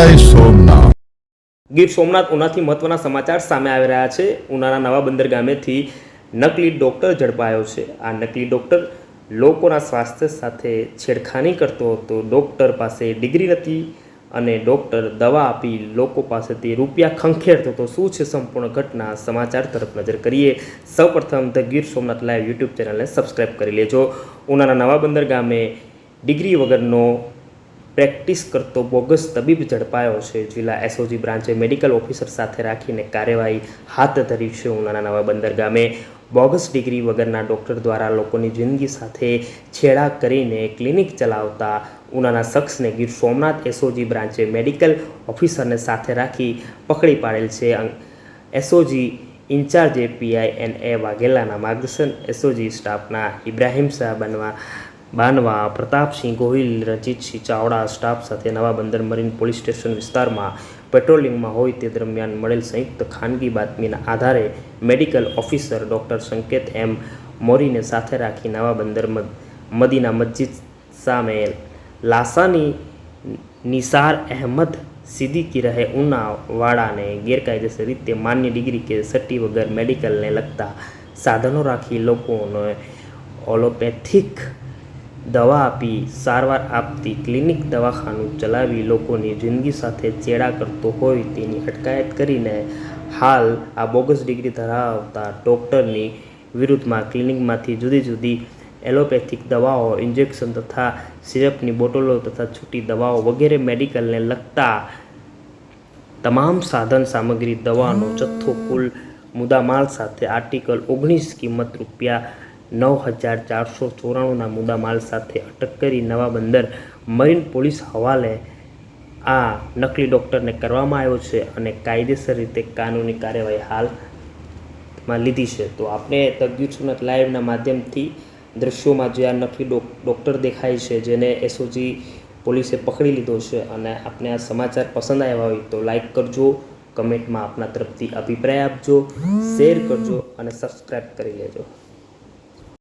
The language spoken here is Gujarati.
જય સોમનાથ. ગીર સોમનાથ ઉનાથી મહત્વના સમાચાર સામે આવી રહ્યા છે. ઉનાના નવા બંદર ગામેથી નકલી ડૉક્ટર ઝડપાયો છે. આ નકલી ડૉક્ટર લોકોના સ્વાસ્થ્ય સાથે છેડખાની કરતો હતો. ડૉક્ટર પાસે ડિગ્રી નથી અને ડૉક્ટર દવા આપી લોકો પાસેથી રૂપિયા ખંખેરતો હતો. શું છે સંપૂર્ણ ઘટના? સમાચાર તરફ નજર કરીએ. સૌપ્રથમ the Gir Somnath live YouTube ચેનલને સબસ્ક્રાઈબ કરી લેજો. ઉનાના નવા બંદર ગામે ડિગ્રી વગરનો પ્રેક્ટિસ કરતો બોગસ તબીબ ઝડપાયો છે. જિલ્લા એસઓજી બ્રાન્ચે મેડિકલ ઓફિસર સાથે રાખીને કાર્યવાહી હાથ ધરી છે ઉનાના નવા બંદર ગામે. બોગસ ડિગ્રી વગરના ડૉક્ટર દ્વારા લોકોની જિંદગી સાથે છેડા કરીને ક્લિનિક ચલાવતા ઉનાના શખ્સને ગીર સોમનાથ એસઓજી બ્રાન્ચે મેડિકલ ઓફિસરને સાથે રાખી પકડી પાડેલ છે. SOG in-charge API N A વાઘેલાના માર્ગદર્શન એસઓજી સ્ટાફના ઇબ્રાહિમ શાહ બનવા બાનવા પ્રતાપસિંહ ગોહિલ રજીતસિંહ ચાવડા, સ્ટાફ સાથે નવા બંદર મરીન પોલીસ સ્ટેશન વિસ્તારમાં પેટ્રોલિંગમાં હોય તે દરમિયાન મળેલ સંયુક્ત ખાનગી બાતમીના આધારે મેડિકલ ઓફિસર ડૉક્ટર સંકેત એમ મોરીને સાથે રાખી નવા બંદર મદીના મસ્જિદ સામે લાસાની નિસાર અહેમદ સિદ્દીકી રહે ઉનાવાળાને ગેરકાયદેસર રીતે માન્ય ડિગ્રી કે સટ્ટી વગર મેડિકલને લગતા સાધનો રાખી લોકોને ઓલોપેથિક દવા આપી, સારવાર આપતી, ક્લિનિક દવાખાનું ચલાવી લોકોની જિંદગી સાથે ચેડા કરતો હોય તેની અટકાયત કરીને હાલ આ બોગસ ડિગ્રી ધરાવતા ડૉક્ટરની વિરુદ્ધમાં ક્લિનિકમાંથી જુદી જુદી એલોપેથિક દવાઓ, ઇન્જેક્શન તથા સિરપની બોટલો તથા છૂટી દવાઓ વગેરે મેડિકલને લગતા તમામ સાધન સામગ્રી દવાનો જથ્થો કુલ મુદ્દામાલ સાથે આર્ટિકલ ઓગણીસ કિંમત રૂપિયા નવ હજાર ચારસો ચોરાણુંના મુદ્દામાલ સાથે અટક કરી નવા બંદર મરીન પોલીસ હવાલે આ નકલી ડૉક્ટરને કરવામાં આવ્યો છે અને કાયદેસર રીતે કાનૂની કાર્યવાહી હાલમાં લીધી છે. તો આપણે સુનત લાઈવના માધ્યમથી દ્રશ્યોમાં જે આ નકલી ડૉક્ટર દેખાય છે જેને એસઓજી પોલીસે પકડી લીધો છે અને આપને આ સમાચાર પસંદ આવ્યા હોય તો લાઈક કરજો, કમેન્ટમાં આપના તરફથી અભિપ્રાય આપજો, શેર કરજો અને સબસ્ક્રાઈબ કરી લેજો.